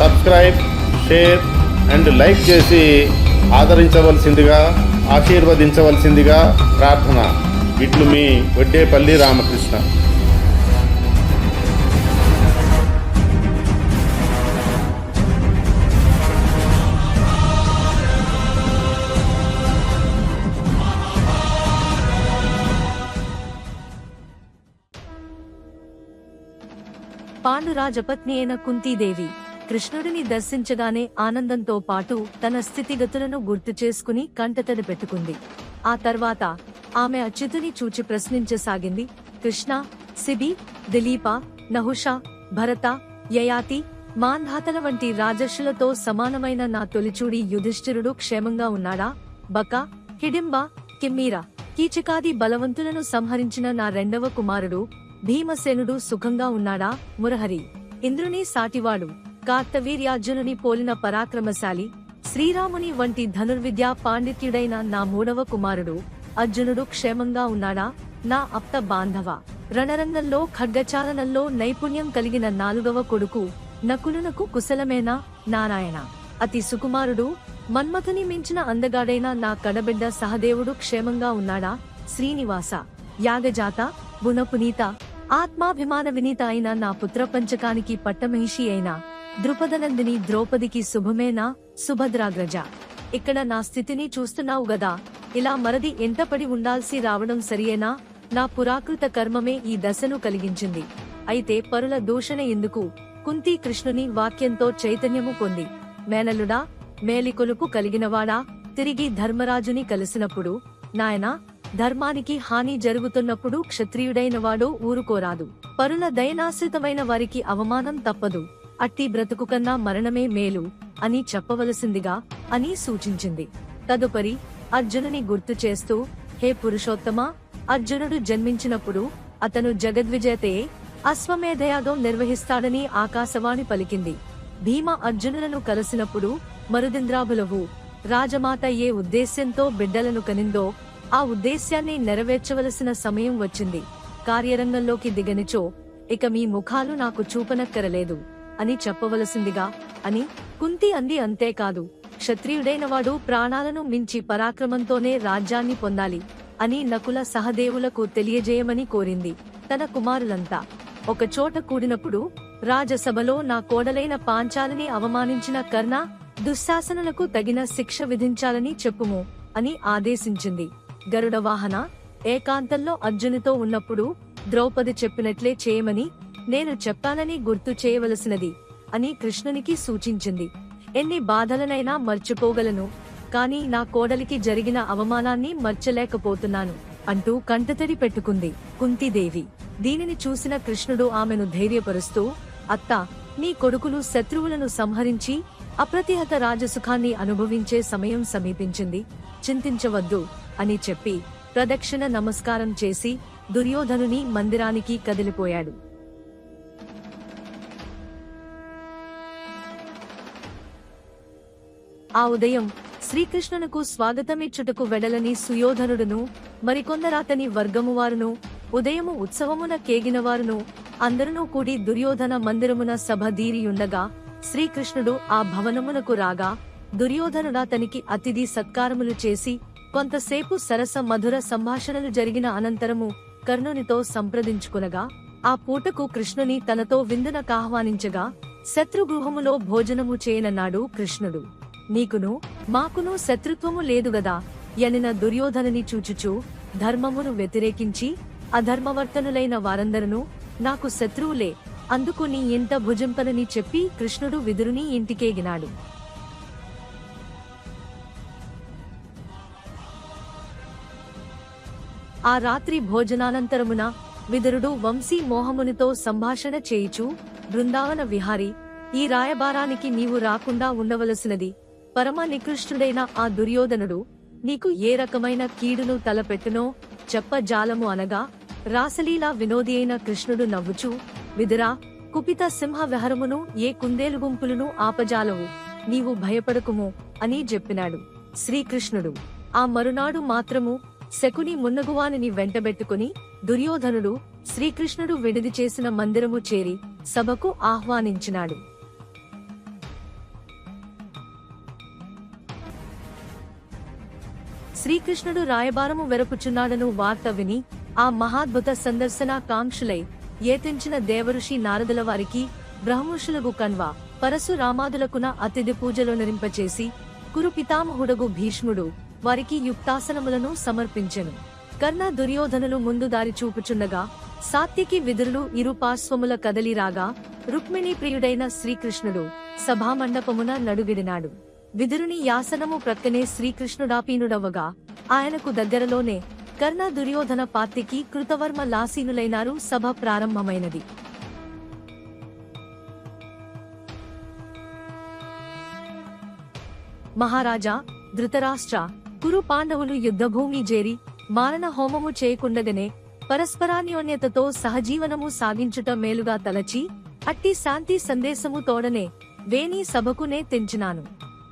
Subscribe share and like చేసి ఆదరించవలసిందిగా ఆశీర్వదించవలసిందిగా ప్రార్థన. ఇట్లు మీ వడ్డేపల్లి రామకృష్ణ. పాండురాజపత్ని అయిన కుంతీదేవి. కృష్ణుడిని దర్శించగానే ఆనందంతో పాటు తన స్థితిగతులను గుర్తు చేసుకుని కంటతడి పెట్టుకుంది. ఆ తర్వాత ఆమె అచ్యుతుని చూచి ప్రశ్నించసాగింది. కృష్ణ సిబి దిలీప నహుష భరత యయాతి మాంధాతల వంటి రాజర్షులతో సమానమైన నా తొలిచూడి యుధిష్ఠిరుడు క్షేమంగా ఉన్నాడా? బక హిడింబ కిమ్మీర కీచకాది బలవంతులను సంహరించిన నా రెండవ కుమారుడు భీమసేనుడు సుఖంగా ఉన్నాడా? మురహరి. ఇంద్రుని సాటివాడు. కార్తవీర్యార్జునుని పోలిన పరాక్రమశాలి శ్రీరాముని వంటి ధనుర్విద్యా పాండిత్యుడైన నా మూడవ కుమారుడు అర్జునుడు క్షేమంగా ఉన్నాడా? నా అప్త బాంధవ రణరంగంలో ఖడ్గచారణంలో నైపుణ్యం కలిగిన నాలుగవ కొడుకు నకులునకు కుశలమేనా? నారాయణ అతి సుకుమారుడు మన్మథుని మించిన అందగాడైన నా కడబిడ్డ సహదేవుడు క్షేమంగా ఉన్నాడా? శ్రీనివాస యాగజాత గుణపునీత ఆత్మాభిమాన వినీత అయిన నా పుత్ర పంచకానికి పట్టమహిషి అయిన ద్రుపదనందిని ద్రౌపదికి శుభమేనా? సుభద్రాగ్రజ ఇక్కడ నా స్థితిని చూస్తున్నావు గదా. ఇలా మరది ఎంటపడి ఉండాల్సి రావడం సరియేనా? నా పురాకృత కర్మమే ఈ దశను కలిగించింది. అయితే పరుల దూషణ ఎందుకు? కుంతి కృష్ణుని వాక్యంతో చైతన్యము పొంది. మేనలుడా మేలికొలుపు కలిగినవాడా? తిరిగి ధర్మరాజుని కలిసినప్పుడు? నాయనా ధర్మానికి హాని జరుగుతున్నప్పుడు క్షత్రియుడైనవాడో ఊరుకోరాదు. పరుల దయనాశ్రితమైన వారికి అవమానం తప్పదు. అట్టి బ్రతుకు కన్నా మరణమే మేలు అని చెప్పవలసిందిగా అని సూచించింది. తదుపరి అర్జునుని గుర్తు చేస్తూ హే పురుషోత్తమా అర్జునుడు జన్మించినప్పుడు అతను జగద్విజేతయే అశ్వమేధయాగం నిర్వహిస్తాడని ఆకాశవాణి పలికింది. భీమ అర్జునులను కలిసినప్పుడు మరుదింద్రాభులవు రాజమాత ఏ ఉద్దేశ్యంతో బిడ్డలను కనిందో ఆ ఉద్దేశ్యాన్ని నెరవేర్చవలసిన సమయం వచ్చింది. కార్యరంగంలోకి దిగనిచో ఇక మీ ముఖాలు నాకు చూపనక్కరలేదు. అని చెప్పవలసిందిగా అని కుంతి అంది. అంతేకాదు క్షత్రియుడైన వాడు ప్రాణాలను మించి పరాక్రమంతోనే రాజ్యాన్ని పొందాలి అని నకుల సహదేవులకు తెలియజేయమని కోరింది తన కుమారులంతా. ఒక చోట కూడినప్పుడు రాజసభలో నా కోడలైన పాంచాలని అవమానించిన కర్ణ దుశ్శాసనులకు తగిన శిక్ష విధించాలని చెప్పుము అని ఆదేశించింది. గరుడ వాహన ఏకాంతంలో అర్జునితో ఉన్నప్పుడు ద్రౌపది చెప్పినట్లే చేయమని నేను చెప్పానని గుర్తు చేయవలసినది అని కృష్ణునికి సూచించింది. ఎన్ని బాధలనైనా మర్చిపోగలను కాని నా కోడలికి జరిగిన అవమానాన్ని మర్చలేకపోతున్నాను అంటూ కంటతడి పెట్టుకుంది కుంతిదేవి. దీనిని చూసిన కృష్ణుడు ఆమెను ధైర్యపరుస్తూ అత్తా నీ కొడుకులు శత్రువులను సంహరించి అప్రతిహత రాజసుఖాన్ని అనుభవించే సమయం సమీపించింది. చింతించవద్దు అని చెప్పి ప్రదక్షిణ నమస్కారం చేసి దుర్యోధనుని మందిరానికి కదిలిపోయాడు. ఆ ఉదయం శ్రీకృష్ణునకు స్వాగతమిచ్చుటకు వెడలని సుయోధనుడును మరికొందరాతని వర్గమువారును ఉదయము ఉత్సవమున కేగినవారును అందరునూ కూడి దుర్యోధన మందిరమున సభ దీరియుండగా శ్రీకృష్ణుడు ఆ భవనమునకు రాగా దుర్యోధనుడాతనికి అతిథి సత్కారములు చేసి కొంతసేపు సరస మధుర సంభాషణలు జరిగిన అనంతరము కర్ణునితో సంప్రదించుకునగా ఆ పూటకు కృష్ణుని తనతో విందునకాహ్వానించగా శత్రుగృహములో భోజనము చేయనన్నాడు కృష్ణుడు. నీకును మాకును శత్రుత్వము లేదుగదా యనిన దుర్యోధనని చూచుచూ ధర్మమును వ్యతిరేకించి అధర్మవర్తనులైన వారందరూ నాకు శత్రువులే. అందుకు నీ ఇంత భుజింపనని చెప్పి కృష్ణుడు విదురుని ఇంటికేగినాడు ఆ రాత్రి భోజనానంతరమున విదురుడు వంశీ మోహమునితో సంభాషణ చేయుచు బృందావన విహారి ఈ రాయబారానికి నీవు రాకుండా ఉండవలసినది పరమ నికృష్టుడైన ఆ దుర్యోధనుడు నీకు ఏ రకమైన కీడును తలపెట్టునో చెప్పజాలము అనగా రాసలీలా వినోది అయిన కృష్ణుడు నవ్వుచూ విదురా కుపిత సింహ విహరమును ఏ కుందేలు గుంపులను ఆపజాలవు నీవు భయపడకుము అని చెప్పినాడు శ్రీకృష్ణుడు. ఆ మరునాడు మాత్రము శకుని మున్నగువానిని వెంటబెట్టుకుని దుర్యోధనుడు శ్రీకృష్ణుడు విడిది చేసిన మందిరము చేరి సభకు ఆహ్వానించినాడు. శ్రీకృష్ణుడు రాయబారము వెరపుచున్నాడను వార్త విని ఆ మహాద్భుత సందర్శనాకాంక్షులై ఏతించిన దేవఋషి నారదుల వారికి బ్రహ్మర్షులకు కన్వ పరశురామాదులకున అతిథి పూజలో నిరింపచేసి కురు పితామహుడగు భీష్ముడు వారికి యుక్తాసనములను సమర్పించెను. కర్ణ దుర్యోధనులు ముందు దారి చూపుచుండగా సాత్యకి విదురులు ఇరు పార్శ్వముల కదలిరాగా రుక్మిణీ ప్రియుడైన శ్రీకృష్ణుడు సభామండపమున నడుగిడినాడు విదురుని యాసనము ప్రక్కనే శ్రీకృష్ణుడాపీనుడవగా ఆయనకు దగ్గరలోనే కర్ణ దుర్యోధన పార్టీకి కృతవర్మ లాసీనులైనారు సభ ప్రారంభమైనది. మహారాజా ధృతరాష్ట్ర కురు పాండవులు యుద్ధభూమి చేరి మారణ హోమము చేయకుండగనే పరస్పరాన్యోన్యతతో సహజీవనము సాగించుట మేలుగా తలచి అట్టి శాంతి సందేశము తోడనే వేణి సభకునే తెంచినాను.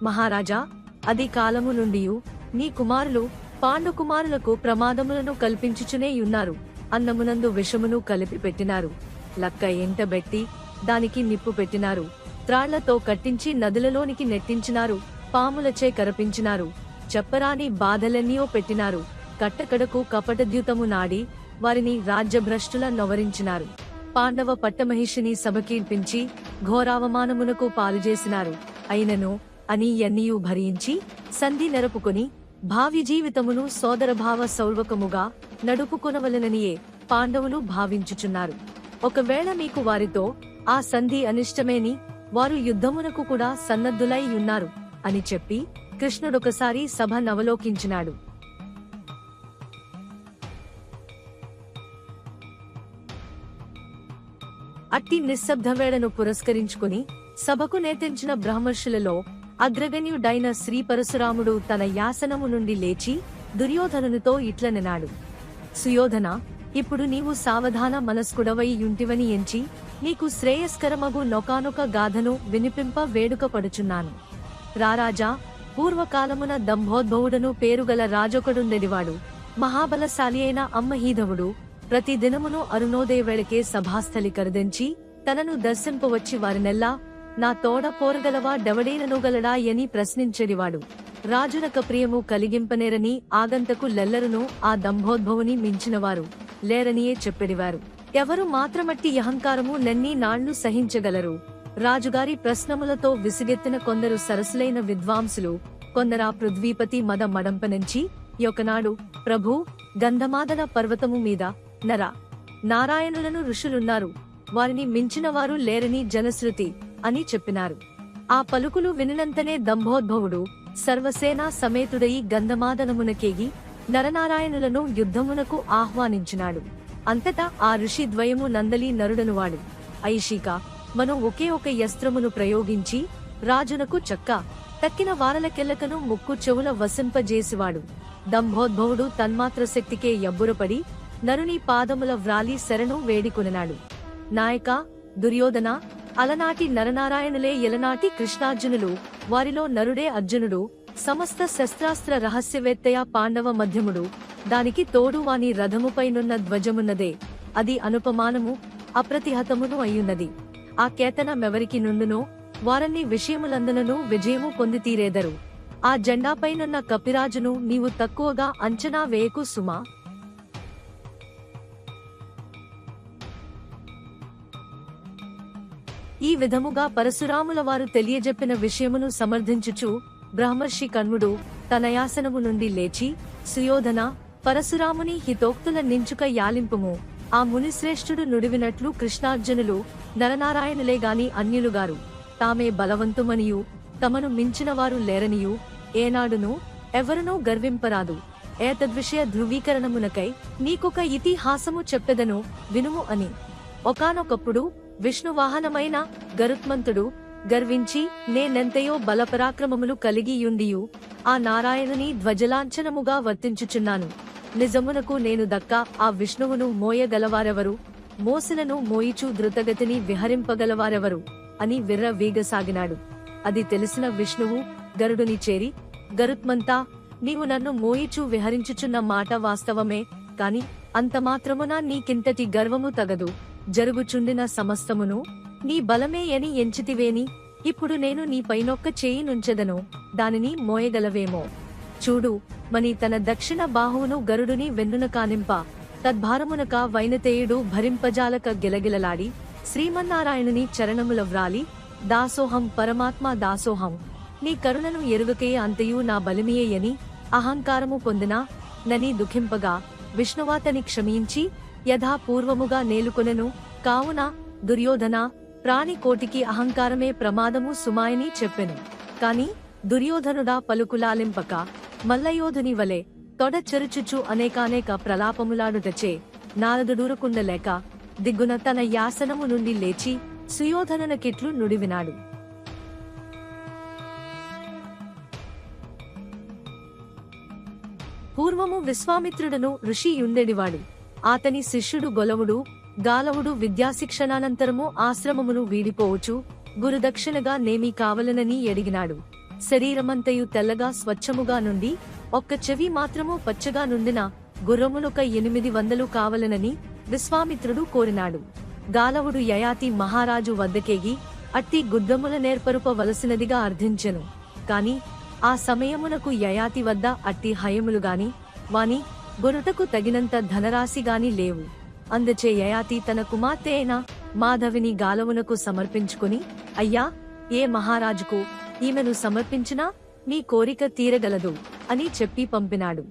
మహారాజా అది కాలము నుండియు నీ కుమారులు పాండుకుమారులకు ప్రమాదములను కల్పించుచునే ఉన్నారు. అన్నమునందు విషమును కలిపి పెట్టినారు. లక్క ఎంటబెట్టి దానికి నిప్పు పెట్టినారు. త్రాళ్ళతో కట్టించి నదులలోనికి నెట్టించినారు. పాములచే కరపించినారు. చెప్పరాని బాధలెన్నో పెట్టినారు. కట్టకడకు కపటద్యుతము నాడి వారిని రాజ్యభ్రష్టుల నొవరించినారు. పాండవ పట్టమహిషిని సభకీర్పించి ఘోరావమానమునకు పాలుజేసినారు అయినను అని ఎన్నియు భరించి సంధి నెరపుకొని భావి జీవితమును సోదరభావ సౌర్వకముగా నడుపుకొనవలననియే పాండవులు భావించుచున్నారు. ఒకవేళ మీకు వారితో ఆ సంధి అనిష్టమేని వారు యుద్ధమునకు కూడా సన్నద్ధులై ఉన్నారు అని చెప్పి కృష్ణుడొకసారి సభ నవలోకించినాడు. అట్టి నిశ్శబ్దవేళను పురస్కరించుకుని సభకు నేతించిన బ్రహ్మర్షులలో అగ్రగణ్యుడైన శ్రీ పరశురాముడు తన యాసనము నుండి లేచి దుర్యోధనునితో ఇట్లనెనాడు సుయోధన ఇప్పుడు నీవు సావధాన మనస్కుడవై యుంటివని ఎంచి నీకు శ్రేయస్కరమగు నొకానొక గాథను వినిపింప వేడుక పడుచున్నాను రారాజా పూర్వకాలమున దంభోద్భవుడను పేరుగల రాజొకడుండెడివాడు మహాబలశాలి అయిన అమ్మహీధవుడు ప్రతి దినమును అరుణోదయ వేళకే సభాస్థలి కరుదించి తనను దర్శింపవచ్చి వారినెల్లా నా తోడ పోరగలవా డెవడేననుగలడా అని ప్రశ్నించెడివాడు రాజునక ప్రియము కలిగింపనేరని ఆగంతకు లెల్లరును ఆ దంభోద్భవుని మించినవారు లేరనియే చెప్పెడివారు. ఎవరు మాత్రమట్టి అహంకారము నన్ని నాళ్ళు సహించగలరు. రాజుగారి ప్రశ్నములతో విసిగెత్తిన కొందరు సరసులైన విద్వాంసులు కొందరా పృథ్వీపతి మద మడంపనుంచి యొకనాడు ప్రభు గంధమాదన పర్వతము మీద నర. నారాయణులను ఋషులున్నారు. వారిని మించినవారు లేరని జనశ్రుతి. అని చెప్పినారు. ఆ పలుకులు వినినంతనే దంభోద్భవుడు సర్వసేనా సమేతుడయి గంధమాదనమునకేగి నరనారాయణులను యుద్ధమునకు ఆహ్వానించినాడు. అంతటా ఆ ఋషి ద్వయము నందలి నరుడనువాడు. ఐషిక మనం ఒకే ఒక యస్త్రమును ప్రయోగించి రాజునకు చక్క తక్కిన వారలకెల్లకను ముక్కు చెవుల వసింపజేసివాడు దంభోద్భవుడు తన్మాత్ర శక్తికే ఎబ్బురపడి నరుని పాదముల వ్రాలి శరణు వేడికొనినాడు. నాయక దుర్యోధన అలనాటి నరనారాయణులే ఎలనాటి కృష్ణార్జునులు. వారిలో నరుడే అర్జునుడు. సమస్త శస్త్రాస్త్ర రహస్యవేత్తయ పాండవ మధ్యముడు. దానికి తోడు వాని రథముపైనున్న ధ్వజమున్నదే. అది అనుపమానము అప్రతిహతమును అయ్యున్నది. ఆ కేతనమెవరికి నుండునో వారన్ని విషయములందునను విజయము పొందితీరేదరు. ఆ జెండాపైనున్న కపిరాజును నీవు తక్కువగా అంచనా వేయకు సుమా. ఈ విధముగా పరశురాముల వారు తెలియజెప్పిన విషయమును సమర్థించుచు బ్రహ్మర్షి కన్వుడు తనయాసనము నుండి లేచి సుయోధన పరశురాముని హితోక్తుల నించుక యాలింపుము. ఆ మునిశ్రేష్ఠుడు నుడివినట్లు కృష్ణార్జునులు నరనారాయణులే గాని అన్యులుగారు. తామే బలవంతుమనియు తమను మించినవారు లేరనియు ఏనాడును ఎవరునూ గర్వింపరాదు. ఏతద్విషయ ధృవీకరణమునకై నీకొక ఇతిహాసము చెప్పెదను వినుము అని. ఒకానొకప్పుడు విష్ణువాహనమైన గరుత్మంతుడు గర్వించి నేనెంతయో బలపరాక్రమములు కలిగియుండియు ఆ నారాయణుని ధ్వజలాంఛనముగా వర్తించుచున్నాను. నిజమునకు నేను దక్క ఆ విష్ణువును మోయగలవారెవరు? మోసినను మోయిచు ద్రుతగతిని విహరింపగలవారెవరు? అని విర్ర వీగసాగినాడు. అది తెలిసిన విష్ణువు గరుడుని చేరి గరుత్మంతా నీవు నన్ను మోయిచు విహరించుచున్న మాట వాస్తవమే కాని అంతమాత్రమున నీకింతటి గర్వము తగదు. జరుగుచుండిన సమస్తమును నీ బలమే అని ఎంచితివేని. ఇప్పుడు నేను నీ పైనొక్క చేయి నుంచెదను దానిని మోయగలవేమో. చూడు మని తన దక్షిణ బాహువును గరుడుని వెన్నున కానింప. తద్భారమునక వైనతేయుడు భరింపజాలక గిలగిలలాడి శ్రీమన్నారాయణుని చరణముల వ్రాలి దాసోహం పరమాత్మ దాసోహం నీ కరుణను ఎరుగకే అంతయు నా బలిమియేయని అహంకారము పొందినా నని దుఃఖింపగా విష్ణువాతని క్షమించి యథాపూర్వముగా నేలుకొనెను. కావున దుర్యోధన ప్రాణికోటికి అహంకారమే ప్రమాదము సుమాయని చెప్పెను. కాని దుర్యోధనుడా పలుకులాలింపక మల్లయోధుని వలె తొడ చెరుచుచు అనేకానేక ప్రలాపములాడుటచే నారదుడూరకుండలేక దిగ్గున తన యాసనము నుండి లేచి సుయోధననకిట్లు నుడివినాడు. పూర్వము విశ్వామిత్రుడను ఋషి అతని శిష్యుడు గొలవుడు గాలవుడు విద్యాశిక్షణానంతరము ఆశ్రమమును వీడిపోవచ్చు గురుదక్షిణగా నేమి కావలనని ఎడిగినాడు. శరీరమంతయు తెల్లగా స్వచ్ఛముగా నుండి ఒక్క చెవి మాత్రము పచ్చగా నుండిన గుర్రమునొక ఎనిమిది వందలు కావలనని విశ్వామిత్రుడు కోరినాడు. గాలవుడు యయాతి మహారాజు వద్దకేగి అట్టి గుడ్డముల నేర్పరుపవలసినదిగా అర్థించెను కాని ఆ సమయమునకు యయాతి వద్ద అట్టి హయములు గాని వాని గొరుటకు తగినంత ధనరాశి గాని లేవు. అందుచే యయాతి తన కుమార్తె అయిన మాధవిని గాలవునకు సమర్పించుకుని అయ్యా ఏ మహారాజుకు ఈమెను సమర్పించినా మీ కోరిక తీరగలదు అని చెప్పి పంపినాడు.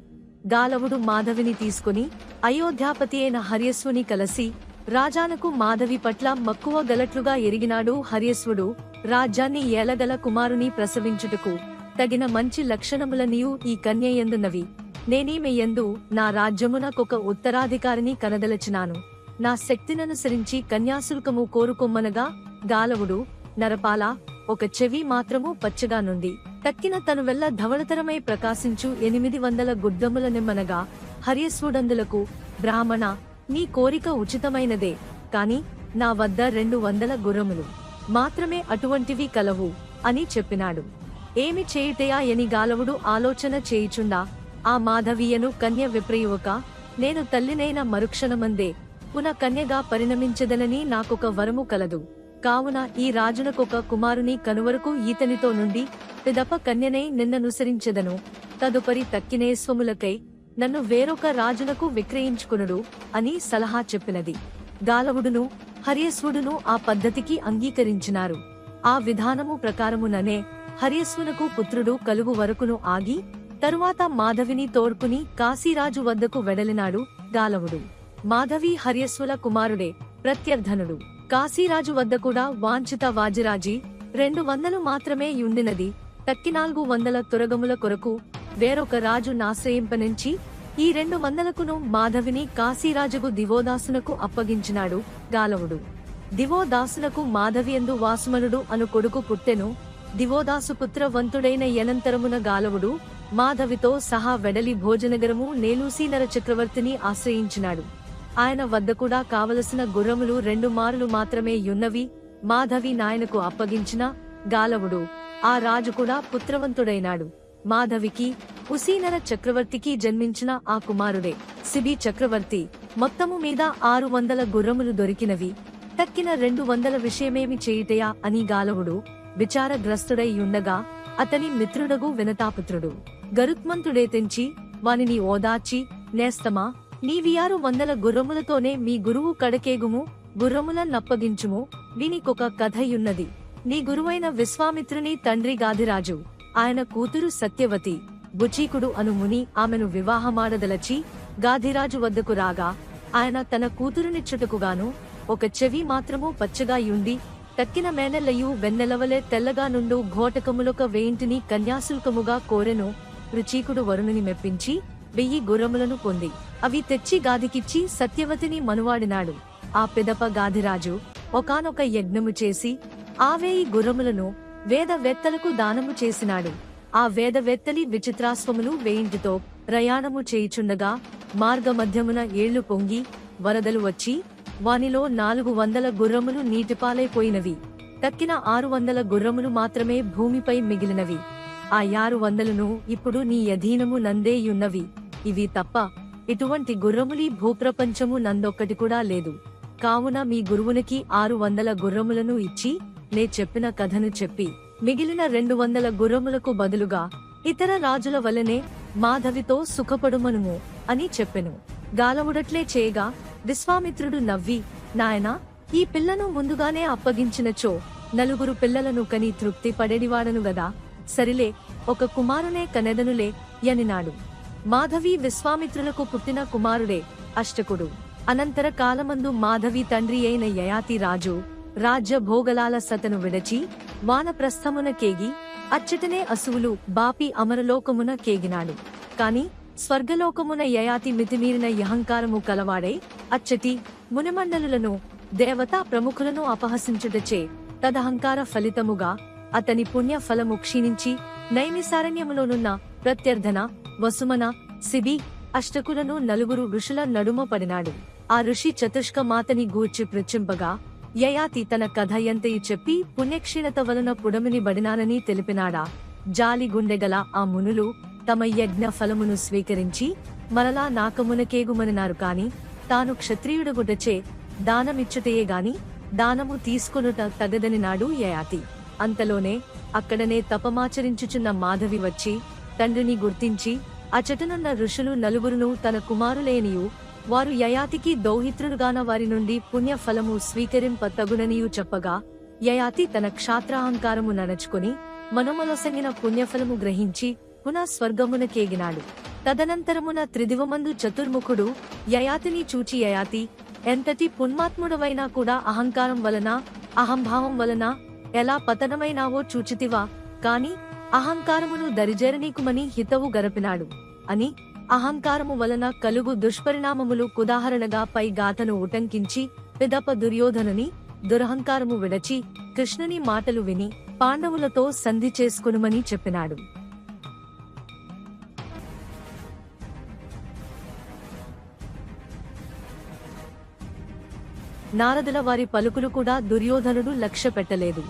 గాలవుడు మాధవిని తీసుకుని అయోధ్యాపతి అయిన హర్యస్వుని కలసి రాజానకు మాధవి పట్ల మక్కువ గలట్లుగా ఎరిగినాడు హర్యస్వుడు రాజ్యాన్ని ఏలగల కుమారుని ప్రసవించుటకు తగిన మంచి లక్షణములనియు ఈ కన్యయందున్నవి నేనీమెయందు నేనీమె ఎందు నా రాజ్యమునకొక ఉత్తరాధికారిని కనదలచినాను. నా శక్తిననుసరించి కన్యాశుల్కము కోరుకొమ్మనగా గాలవుడు నరపాల ఒక చెవి మాత్రము పచ్చగా నుండి. తక్కిన తను వెల్ల ధవళతరమై ప్రకాశించు ఎనిమిది వందల గుడ్డముల నిమ్మనగా హర్యస్వుడందులకు బ్రాహ్మణ నీ కోరిక ఉచితమైనదే. కాని నా వద్ద రెండు వందల గుర్రములు మాత్రమే అటువంటివి కలవు అని చెప్పినాడు. ఏమి చేయుటయా ఎని గాలవుడు ఆలోచన చేయుచుండా? ఆ మాధవీయను కన్య విప్రయువక నేను తల్లినైన మరుక్షణమందే పున కన్యగా పరిణమించదనని నాకొక వరము కలదు. కావున ఈ రాజునకొక కుమారుని కనువరకు ఈతనితో నుండి పిదప కన్యనై నిన్ననుసరించెదను. తదుపరి తక్కినేస్వములకై నన్ను వేరొక రాజునకు విక్రయించుకునుడు అని సలహా చెప్పినది. గాలవుడును హర్యస్వుడును ఆ పద్ధతికి అంగీకరించినారు. ఆ విధానము ప్రకారముననే హర్యస్వునకు పుత్రుడు కలుగు వరకును ఆగి తరువాత మాధవిని తోడ్కుని కాశీరాజు వద్దకు వెడలినాడు గాలవుడు. మాధవి హర్యస్వుల కుమారుడే ప్రత్యర్థనుడు కాశీరాజు వద్ద కూడా వాంఛిత వాజిరాజీ రెండు వందలు మాత్రమే యుండినది. తక్కినాలుగు వందల తురగముల కొరకు వేరొక రాజు నాశ్రయింపనుంచి ఈ రెండు వందలకును మాధవిని కాశీరాజుకు దివోదాసునకు అప్పగించినాడు గాలవుడు. దివోదాసునకు మాధవియందు వాసుమనుడు అను కొడుకు పుట్టెను. దివోదాసు పుత్రవంతుడైన యనంతరమున గాలవుడు మాధవితో సహా వెడలి భోజనగరము నేలూసీనర చక్రవర్తిని ఆశ్రయించినాడు. ఆయన వద్ద కూడా కావలసిన గుర్రములు రెండు మారులు మాత్రమే యున్నవి మాధవి నాయనకు అప్పగించిన గాలవుడు. ఆ రాజు కూడా పుత్రవంతుడైనాడు. మాధవికి ఉసీనర చక్రవర్తికి జన్మించిన ఆ కుమారుడే. సిబి చక్రవర్తి మొత్తము మీద ఆరు వందల గుర్రములు దొరికినవి. తక్కిన రెండు వందల విషయమేమి చేయుటయా అని గాలవుడు విచారగ్రస్తుడై ఉండగా అతని మిత్రుడగు వినతాపుత్రుడు. గరుత్మంతుడే తెంచి వానిని ఓదార్చి నేస్తమా నీవియారు వందల గుర్రములతోనే మీ గురువు కడకేగుము గుర్రముల నప్పగించుము వీనికొక కథయున్నది. నీ గురువైన విశ్వామిత్రుని తండ్రి గాదిరాజు ఆయన కూతురు సత్యవతి బుచీకుడు అను ముని ఆమెను వివాహమాడదలచి గాధిరాజు వద్దకు రాగా ఆయన తన కూతురునిచ్చుటకుగాను ఒక చెవి మాత్రము పచ్చగా యుండి తక్కిన మేనల్లయు వెన్నెలవలే తెల్లగా నుండు ఘోటకములొక వేయింటిని కన్యాశుల్కముగా కోరెను రుచీకుడు వరుణుని మెప్పించి వెయ్యి గుర్రములను పొంది. అవి తెచ్చి గాదికిచ్చి సత్యవతిని మనువాడినాడు. ఆ పిదప గాధిరాజు ఒకానొక యజ్ఞము చేసి ఆ వేయి గుర్రములను వేదవేత్తలకు దానము చేసినాడు. ఆ వేదవేత్తలి విచిత్రాశ్వములు వేయింటితో ప్రయాణము చేయుచుండగా మార్గమధ్యమున ఏళ్ళు పొంగి వరదలు వచ్చి వానిలో నాలుగు వందల గుర్రములు నీటిపాలైపోయినవి. తక్కిన ఆరు వందల గుర్రములు మాత్రమే భూమిపై మిగిలినవి. ఆ యారు వందలను ఇప్పుడు నీ అధీనము నందేయున్నవి ఇవి తప్ప ఇటువంటి గుర్రములి భూప్రపంచము నందొక్కటి కూడా లేదు. కావున మీ గురువునికి ఆరు వందల గుర్రములను ఇచ్చి నే చెప్పిన కథను చెప్పి మిగిలిన రెండు వందల గుర్రములకు బదులుగా ఇతర రాజుల వలనే మాధవితో సుఖపడుమనుము అని చెప్పెను. గాలముడట్లే చేయగా విశ్వామిత్రుడు నవ్వి నాయనా ఈ పిల్లను ముందుగానే అప్పగించినచో నలుగురు పిల్లలను కని తృప్తి పడేడివాడను గదా. సరిలే ఒక కుమారునే కనెదనులే యనినాడు. మాధవి విశ్వామిత్రులకు పుట్టిన కుమారుడే అష్టకుడు. అనంతర కాలమందు మాధవి తండ్రి అయిన యయాతి రాజు రాజ్య భోగలాల సతను విడచి వానప్రస్థమున కేగి అచ్చటనే అసువులు బాపి అమరలోకమున కేగినాడు. కాని స్వర్గలోకమున యయాతి మితిమీరిన యహంకారము కలవాడై అచ్చటి మునిమండలులను దేవతా ప్రముఖులను అపహసించుటచే తదహంకార ఫలితముగా అతని పుణ్య ఫలము క్షీణించి నైమిసారణ్యములోనున్న ప్రత్యర్థన వసుమన సిబి అష్టకులను నలుగురు ఋషుల నడుమ పడినాడు. ఆ ఋషి చతుష్క మాతని గూర్చి ప్రచింపగా యయాతి తన కథ ఎంతయు చెప్పి పుణ్యక్షీణత వలన పుడమిని బడినానని తెలిపినాడా? జాలి గుండెగల ఆ మునులు తమ యజ్ఞ ఫలమును స్వీకరించి మరలా నాకమునకేగుమనినారు కాని తాను క్షత్రియుడగుటచే దానమిచ్చుటయే గాని దానము తీసుకొనుట తగదని నాడు యయాతి. అంతలోనే అక్కడనే తపమాచరించుచున్న మాధవి వచ్చి తండ్రిని గుర్తించి అచటనున్న ఋషులు నలుగురును తన కుమారులేనియు వారు యయాతికి దౌహిత్రుడుగాన వారి నుండి పుణ్యఫలము స్వీకరింప తగుననియు చెప్పగా యయాతి తన క్షాత్రాహంకారము ననచుకుని మనమలసంగిన పుణ్యఫలము గ్రహించి పునః స్వర్గమునకేగినాడు తదనంతరమున త్రిదివమందు చతుర్ముఖుడు యయాతిని చూచి యయాతి ఎంతటి పున్మాత్ముడవైనా కూడా అహంకారం వలన అహంభావం వలన ఎలా పతనమైనావో చూచితివా? కాని అహంకారమును దరిజేరనీకుమని హితవు గరపినాడు. అని అహంకారము వలన కలుగు దుష్పరిణామములు కుదాహరణగా పై గాథను ఉటంకించి పిదప దుర్యోధనుని దురహంకారము విడచి కృష్ణుని మాటలు విని పాండవులతో సంధి చేసుకునుమని చెప్పినాడు. నారదుల వారి పలుకులు కూడా దుర్యోధనుడు లక్ష్య పెట్టలేదు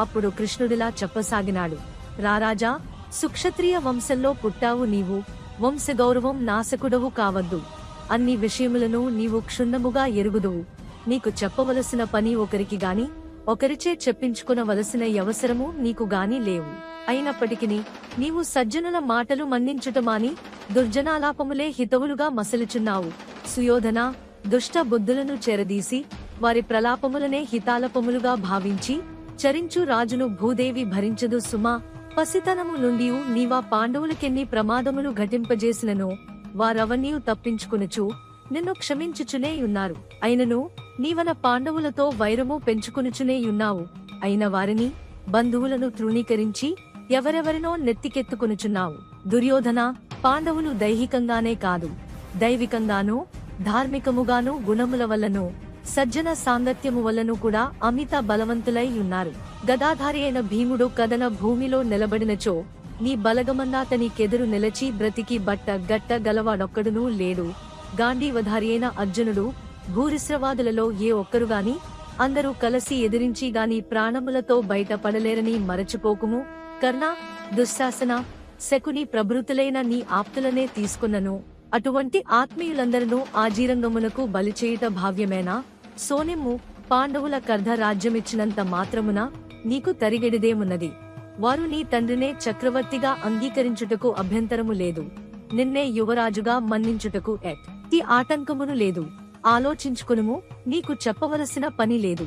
అప్పుడు కృష్ణుడిలా చెప్పసాగినాడు. రారాజా సుక్షత్రియ వంశంలో పుట్టావు నీవు. వంశగౌరవం నాశకుడవు కావద్దు. అన్ని విషయములను నీవు క్షుణ్ణముగా ఎరుగుదువు. నీకు చెప్పవలసిన పని ఒకరికి గాని ఒకరిచే చెప్పించుకునవలసిన అవసరము నీకు గాని లేవు. అయినప్పటికిని నీవు సజ్జనుల మాటలు మన్నించుటమాని దుర్జనాలాపములే హితవులుగా మసలుచున్నావు. సుయోధన దుష్ట బుద్ధులను చేరదీసి వారి ప్రలాపములనే హితాలపములుగా భావించి చరించు రాజును భూదేవి భరించదు సుమా. పసితనము నుండి నీవా పాండవులకెన్ని ప్రమాదములు ఘటింపజేసినను వారవన్నీ తప్పించుకునుచు నిన్ను క్షమించుచునే ఉన్నారు. అయినను నీవన పాండవులతో వైరము పెంచుకునుచునే ఉన్నావు. అయిన వారిని బంధువులను తృణీకరించి ఎవరెవరినో నెత్తికెత్తుకునుచున్నావు. దుర్యోధన పాండవులు దైహికంగానే కాదు. దైవికంగానూ ధార్మికముగాను గుణముల వల్లనూ సజ్జన సాంగత్యము వల్లను కూడా అమిత బలవంతులై ఉన్నారు. గదాధారి అయిన భీముడు కథన భూమిలో నిలబడినచో నీ బలగమన్నాతని కెదురు నిలచి బ్రతికి బట్ట గట్ట గలవాడొక్కడునూ లేడు. గాంధీవధారి అయిన అర్జునుడు భూరిశ్రవాదులలో ఏ ఒక్కరుగాని అందరూ కలసి ఎదిరించి గాని ప్రాణములతో బయటపడలేరని మరచిపోకుము. కర్ణ దుశ్శాసన శకుని ప్రభృతులైన నీ ఆప్తులనే తీసుకున్నను అటువంటి ఆత్మీయులందరూ ఆజీరంగమునకు బలిచేయుట భావ్యమేనా? సోనెమ్ము పాండవుల కర్ధ రాజ్యమిచ్చినంత మాత్రమున నీకు తరిగెడిదేమున్నది. వారు నీ తండ్రినే చక్రవర్తిగా అంగీకరించుటకు అభ్యంతరము లేదు. నిన్నే యువరాజుగా మన్నించుటకు ఎట్టి ఆటంకమును లేదు. ఆలోచించుకునుము నీకు చెప్పవలసిన పని లేదు.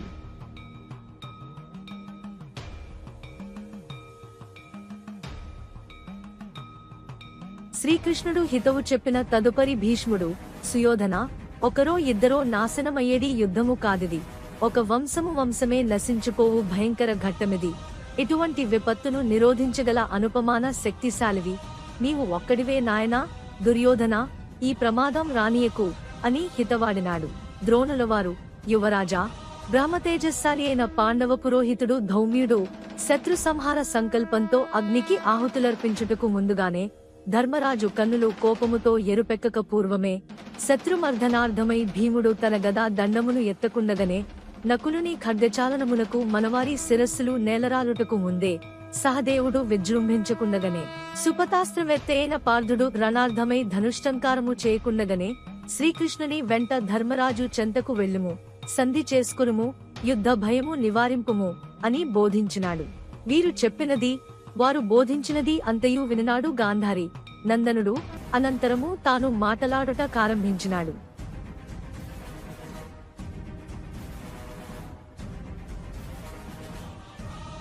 శ్రీకృష్ణుడు హితవు చెప్పిన తదుపరి భీష్ముడు సుయోధన ఒకరో ఇద్దరో నాశనమయ్యేది యుద్ధము కాదిది. ఒక వంశము వంశమే నశించుకోవు భయంకర ఘట్టమిది. ఇటువంటి విపత్తును నిరోధించగల అనుపమాన శక్తిశాలివి. నీవు ఒక్కడివే నాయనా దుర్యోధన ఈ ప్రమాదం రానియకు అని హితవాడినాడు. ద్రోణులవారు యువరాజా బ్రహ్మతేజస్సాలి అయిన పాండవ పురోహితుడు ధౌమ్యుడు శత్రు సంహార సంకల్పంతో అగ్నికి ఆహుతులర్పించుటకు ముందుగానే ధర్మరాజు కన్నులు కోపముతో ఎరుపెక్కక పూర్వమే శత్రుమర్ధనార్థమై భీముడు తన గదా దండమును ఎత్తకుండగనే నకులుని ఖడ్గచాలనమునకు మనవారి శిరస్సులు నేలరాలుటకు ముందే సహదేవుడు విజృంభించకుండగనే సుపతాస్త్రవేత్త పార్థుడు రణార్థమై ధనుష్టంకారము చేయకుండగనే శ్రీకృష్ణుని వెంట ధర్మరాజు చెంతకు వెళ్ళుము సంధి చేసుకునుము యుద్ధ భయము నివారింపుము అని బోధించినాడు. వీరు చెప్పినది వారు బోధించినది అంతయు విననాడు గాంధారి. నందనుడు అనంతరము తాను మాటలాడుట ప్రారంభించినాడు.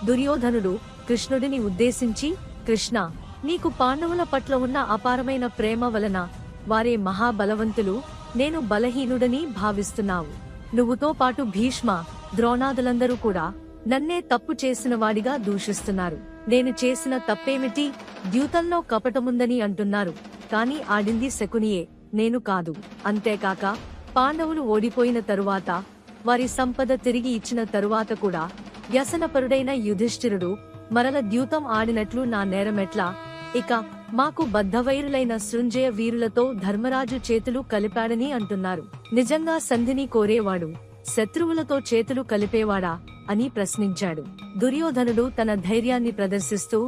దుర్యోధనుడు కృష్ణుడిని ఉద్దేశించి కృష్ణ నీకు పాండవుల పట్ల ఉన్న అపారమైన ప్రేమ వలన వారే మహాబలవంతులు నేను బలహీనుడని భావిస్తున్నావు. నువ్వుతో పాటు భీష్మ ద్రోణాదులందరూ కూడా నన్నే తప్పు చేసిన వాడిగా దూషిస్తున్నారు. నేను చేసిన తప్పేమిటి? ద్యూతంలో కపటముందని అంటున్నారు. కాని ఆడింది శకునియే. నేను కాదు. అంతేకాక పాండవులు ఓడిపోయిన తరువాత వారి సంపద తిరిగి ఇచ్చిన తరువాత కూడా వ్యసనపరుడైన యుధిష్ఠిరుడు మరల ద్యూతం ఆడినట్లు నా నేరమెట్లా? ఇక మాకు బద్ధవైరులైన సృంజయ వీరులతో ధర్మరాజు చేతులు కలిపాడని అంటున్నారు. నిజంగా సంధిని కోరేవాడు. శత్రువులతో చేతులు కలిపేవాడా అని ప్రశ్నించాడు. దుర్యోధనుడు తన ధైర్యాన్ని ప్రదర్శిస్తూ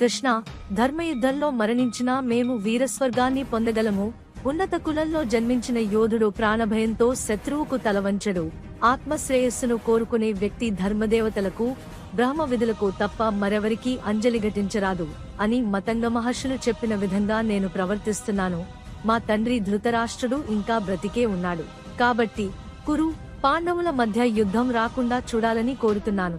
కృష్ణ ధర్మయుద్ధంలో మరణించినా మేము వీరస్వర్గాన్ని పొందగలము. ఉన్నత కులంలో జన్మించిన యోధుడు ప్రాణభయంతో శత్రువుకు తలవంచడు. ఆత్మశ్రేయస్సును కోరుకునే వ్యక్తి ధర్మదేవతలకు బ్రహ్మ విధులకు తప్ప మరెవరికీ అంజలి ఘటించరాదు అని మతంగ మహర్షులు చెప్పిన విధంగా నేను ప్రవర్తిస్తున్నాను. మా తండ్రి ధృతరాష్ట్రుడు ఇంకా బ్రతికే ఉన్నాడు. కాబట్టి కురు పాండవుల మధ్య యుద్ధం రాకుండా చూడాలని కోరుతున్నాను.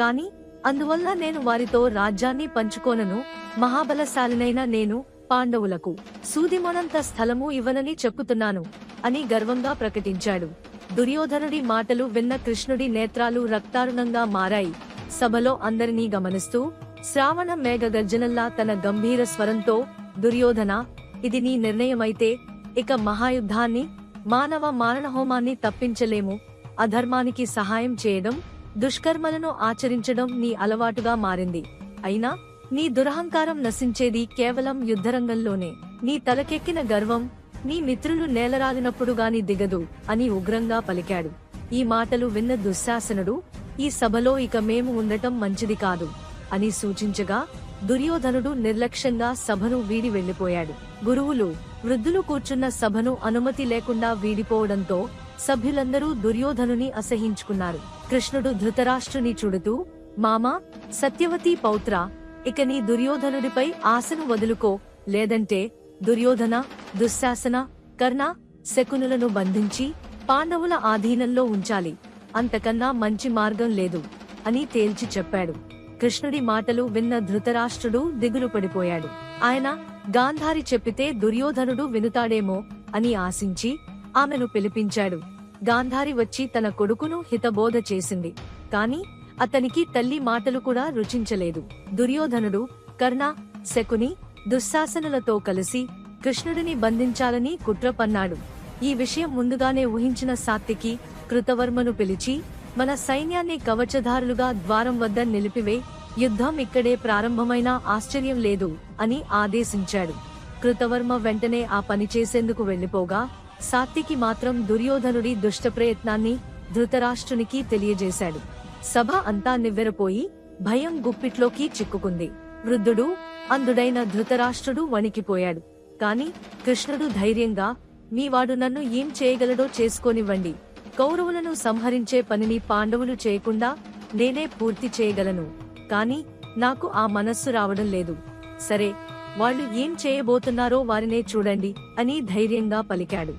కాని అందువల్ల నేను వారితో రాజ్యాన్ని పంచుకోనను మహాబలశాలినైన నేను పాండవులకు సూదిమనంత స్థలము ఇవ్వనని చెప్పుతున్నాను అని గర్వంగా ప్రకటించాడు. దుర్యోధనుడి మాటలు విన్న కృష్ణుడి నేత్రాలు రక్తారుణంగా మారాయి. సభలో అందరినీ గమనిస్తూ శ్రావణ మేఘ గర్జనల్లా తన గంభీర స్వరంతో దుర్యోధన ఇది నీ నిర్ణయమైతే ఇక మహాయుద్ధాన్ని మానవ మారణహోమాన్ని తప్పించలేము. అధర్మానికి సహాయం చేయడం దుష్కర్మలను ఆచరించడం నీ అలవాటుగా మారింది. అయినా నీ దురహంకారం నశించేది కేవలం యుద్ధరంగంలోనే. నీ తలకెక్కిన గర్వం నీ మిత్రులు నేలరాలినప్పుడు గాని దిగదు అని ఉగ్రంగా పలికాడు. ఈ మాటలు విన్న దుశ్శాసనుడు ఈ సభలో ఇక మేము ఉండటం మంచిది కాదు అని సూచించగా దుర్యోధనుడు నిర్లక్ష్యంగా సభను వీడి వెళ్ళిపోయాడు గురువులు వృద్ధులు కూర్చున్న సభను అనుమతి లేకుండా వీడిపోవడంతో సభ్యులందరూ దుర్యోధనుని అసహించుకున్నారు. కృష్ణుడు ధృతరాష్ట్రుని చూడుతూ మామా సత్యవతి పౌత్ర ఇక నీ దుర్యోధనుడిపై ఆశను వదులుకో. లేదంటే దుర్యోధన దుశ్శాసన కర్ణ శకునులను బంధించి పాండవుల ఆధీనంలో ఉంచాలి. అంతకన్నా మంచి మార్గం లేదు అని తేల్చి చెప్పాడు. కృష్ణుడి మాటలు విన్న ధృతరాష్ట్రుడు దిగులు పడిపోయాడు. ఆయన గాంధారి చెప్పితే దుర్యోధనుడు వినుతాడేమో అని ఆశించి ఆమెను పిలిపించాడు. గాంధారి వచ్చి తన కొడుకును హితబోధ చేసింది. కాని అతనికి తల్లి మాటలు కూడా రుచించలేదు. దుర్యోధనుడు కర్ణ శకుని దుశ్శాసనులతో కలిసి కృష్ణుడిని బంధించాలని కుట్ర పన్నాడు. ఈ విషయం ముందుగానే ఊహించిన సాత్తికి కృతవర్మను పిలిచి మన సైన్యాన్ని కవచధారులుగా ద్వారం వద్ద నిలిపివే యుద్ధం ఇక్కడే ప్రారంభమైన ఆశ్చర్యం లేదు అని ఆదేశించాడు. కృతవర్మ వెంటనే ఆ పని చేసేందుకు వెళ్ళిపోగా సాత్తికి మాత్రం దుర్యోధనుడి దుష్ట ప్రయత్నాన్ని ధృతరాష్ట్రునికి తెలియజేశాడు. సభ అంతా నివ్వెరపోయి భయం గుప్పిట్లోకి చిక్కుకుంది. వృద్ధుడు అందుడైన ధృతరాష్ట్రుడు వణికిపోయాడు. కాని కృష్ణుడు ధైర్యంగా మీవాడు నన్ను ఏం చేయగలడో చేసుకోనివ్వండి. కౌరవులను సంహరించే పనిని పాండవులు చేయకుండా నేనే పూర్తి చేయగలను. కాని నాకు ఆ మనస్సు రావడం లేదు. సరే వాళ్ళు ఏం చేయబోతున్నారో వారినే చూడండి అని ధైర్యంగా పలికాడు.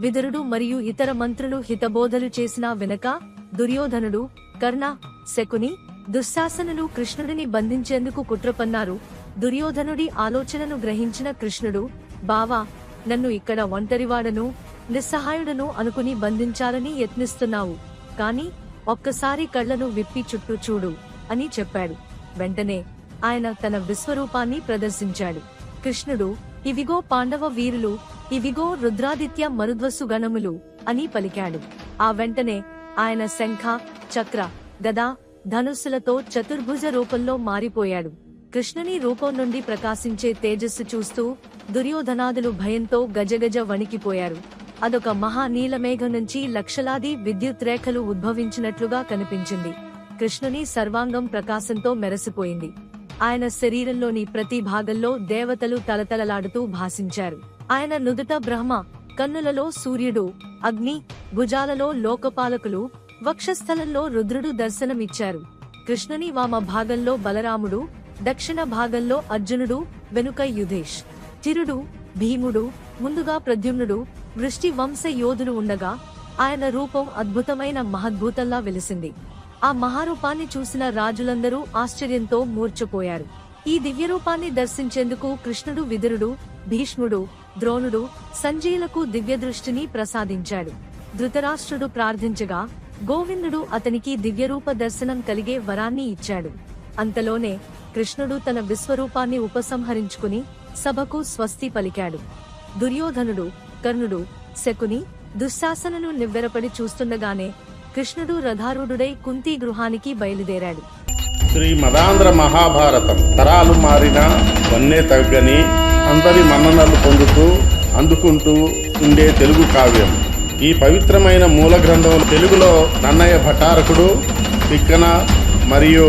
విదురుడు మరియు ఇతర మంత్రులు హితబోధలు చేసినా వెనక దుర్యోధనుడు కర్ణ శకుని దుశ్శాసనులు కృష్ణుడిని బంధించేందుకు కుట్రపన్నారు. దుర్యోధనుడి ఆలోచనను గ్రహించిన కృష్ణుడు బావా నన్ను ఇక్కడ ఒంటరివాడను నిస్సహాయుడను అనుకుని బంధించాలని యత్నిస్తున్నావు. కాని ఒక్కసారి కళ్ళను విప్పి చుట్టూ చూడు అని చెప్పాడు. వెంటనే ఆయన తన విశ్వరూపాన్ని ప్రదర్శించాడు. కృష్ణుడు ఇవిగో పాండవ వీరులు ఇవిగో రుద్రాదిత్య మరుద్వసు గణములు అని పలికాడు. ఆ వెంటనే ఆయన శంఖ చక్ర గదా ధనుస్సులతో చతుర్భుజ రూపంలో మారిపోయాడు. కృష్ణుని రూపం నుండి ప్రకాశించే తేజస్సు చూస్తూ దుర్యోధనాదులు భయంతో గజగజ వణికిపోయారు. అదొక మహా నీలమేఘం నుంచి లక్షలాది విద్యుత్ రేఖలు ఉద్భవించినట్లుగా కనిపించింది. కృష్ణుని సర్వాంగం ప్రకాశంతో మెరసిపోయింది. ఆయన శరీరంలోని ప్రతి భాగంలో దేవతలు తలతలలాడుతూ భాసించారు ఆయన నుదుట బ్రహ్మ కన్నులలో సూర్యుడు అగ్ని భుజాలలో లోకపాలకులు వక్షస్థలంలో రుద్రుడు దర్శనమిచ్చారు. కృష్ణుని వామ భాగంలో బలరాముడు దక్షిణ భాగంలో అర్జునుడు వెనుక యుధేష్. చిరుడు భీముడు ముందుగా ప్రద్యుమ్నుడు వృష్టి వంశ యోధులు ఉండగా ఆయన రూపం అద్భుతమైన మహద్భూతంలా వెలిసింది. ఆ మహారూపాన్ని చూసిన రాజులందరూ ఆశ్చర్యంతో మూర్చపోయారు ఈ దివ్యరూపాన్ని దర్శించేందుకు కృష్ణుడు విదురుడు భీష్ముడు ద్రోణుడు సంజయులకు దివ్య దృష్టిని ప్రసాదించాడు. ధృతరాష్ట్రుడు ప్రార్థించగా గోవిందుడు అతనికి దివ్యరూప దర్శనం కలిగే వరాన్ని ఇచ్చాడు. అంతలోనే కృష్ణుడు తన విశ్వరూపాన్ని ఉపసంహరించుకుని సభకు స్వస్తి పలికాడు. దుర్యోధనుడు కర్ణుడు శకుని దుశ్శాసనను నివ్వెరపడి చూస్తుండగానే కృష్ణుడు రథారూఢుడై కుంతి గృహానికి బయలుదేరాడు. శ్రీ మదాంధ్ర మహాభారతం తరాలు మారిన వన్నే తగ్గని అందరి మన్ననలు పొందుతూ అందుకుంటూ ఉండే తెలుగు కావ్యం. ఈ పవిత్రమైన మూల గ్రంథం తెలుగులో నన్నయ్య భటారకుడు తిక్కన మరియు